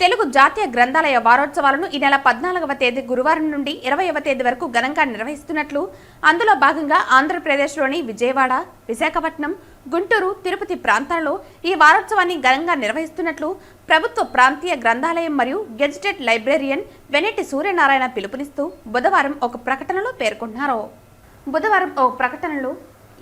తెలుగు జాతీయ గ్రంథాలయ వారోత్సవాలను ఈ నెల పద్నాలుగవ తేదీ గురువారం నుండి ఇరవైవ తేదీ వరకు ఘనంగా నిర్వహిస్తున్నట్లు. అందులో భాగంగా ఆంధ్రప్రదేశ్లోని విజయవాడ విశాఖపట్నం గుంటూరు తిరుపతి ప్రాంతాల్లో ఈ వారోత్సవాన్ని ఘనంగా నిర్వహిస్తున్నట్లు ప్రభుత్వ ప్రాంతీయ గ్రంథాలయం మరియు గెజిటెడ్ లైబ్రేరియన్ వెనెట్టి సూర్యనారాయణ పిలుపునిస్తూ బుధవారం ఒక ప్రకటనలో పేర్కొన్నారు. బుధవారం ఓ ప్రకటనలో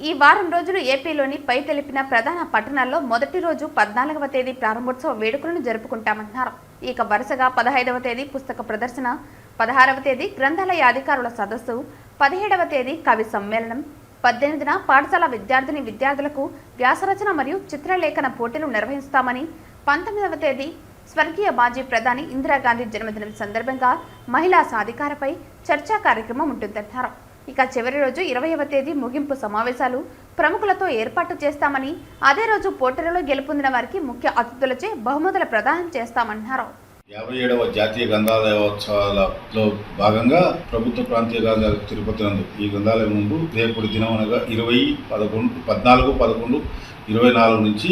ఈ వారం రోజులు ఏపీలోని పై తెలిపిన ప్రధాన పట్టణాల్లో మొదటి రోజు పద్నాలుగవ తేదీ ప్రారంభోత్సవ వేడుకలను జరుపుకుంటామన్నారు. ఇక వరుసగా పదహైదవ తేదీ పుస్తక ప్రదర్శన పదహారవ తేదీ గ్రంథాలయ అధికారుల సదస్సు పదిహేడవ తేదీ కవి సమ్మేళనం పద్దెనిమిదిన పాఠశాల విద్యార్థిని విద్యార్థులకు వ్యాసరచన మరియు చిత్రలేఖన పోటీలు నిర్వహిస్తామని పంతొమ్మిదవ తేదీ స్వర్గీయ మాజీ ప్రధాని ఇందిరాగాంధీ జన్మదినం సందర్భంగా మహిళా సాధికారపై చర్చా కార్యక్రమం ఉంటుందన్నారు. ఇక చివరి రోజు ఇరవైవ తేదీ ముగింపు సమావేశాలు ప్రముఖులతో ఏర్పాటు చేస్తామని అదే రోజు పోటీలలో గెలుపొందిన వారికి ముఖ్య అతిథులచే బహుమతుల ప్రదానం చేస్తామన్నారు. యాభై ఏడవ జాతీయ గ్రంథాలయోత్సవాలలో భాగంగా ప్రభుత్వ ప్రాంతీయ గ్రంథాలయం తిరుపతి నందు ఈ గ్రంథాలయం ముందు రేపటి దినం అనగా ఇరవై పదకొండు పద్నాలుగు పదకొండు ఇరవై నాలుగు నుంచి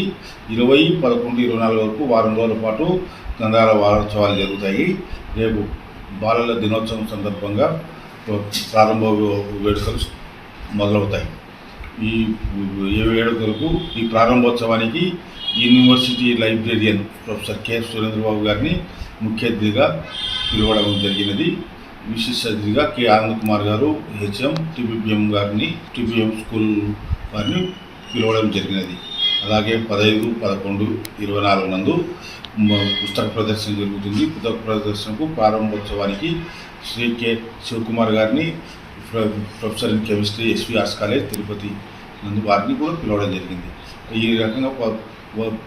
ఇరవై పదకొండు ఇరవై నాలుగు వరకు వారం రోజుల పాటు గ్రంథాలయ వారోత్సవాలు జరుగుతాయి. రేపు బాలల దినోత్సవం సందర్భంగా ప్రారంభ వేడుకలు మొదలవుతాయి. ఈ వేడుకలకు ఈ ప్రారంభోత్సవానికి university librarian professor K Surendrababu గారిని ముఖ్య అతిథిగా పిలవడం జరిగినది. విశిష్ట అతిథిగా కె ఆనంద్ కుమార్ గారు హెచ్ఎం టిబిపిఎం గారిని టిబిఎం స్కూల్ వారిని పిలవడం జరిగినది. అలాగే పదహైదు పదకొండు ఇరవై నాలుగు నందు పుస్తక ప్రదర్శన జరుగుతుంది. పుస్తక ప్రదర్శనకు ప్రారంభోత్సవానికి శ్రీ కె. శివకుమార్ గారిని professor in chemistry SV arts college Tirupati నందు వారిని కూడా పిలవడం జరిగింది. ఈ రకంగా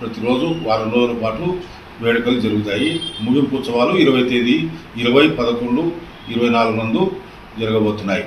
ప్రతిరోజు వారం రోజుల పాటు వేడుకలు జరుగుతాయి. ముగింపు ఉత్సవాలు ఇరవై తేదీ ఇరవై పదకొండు ఇరవై నాలుగు నందు జరగబోతున్నాయి.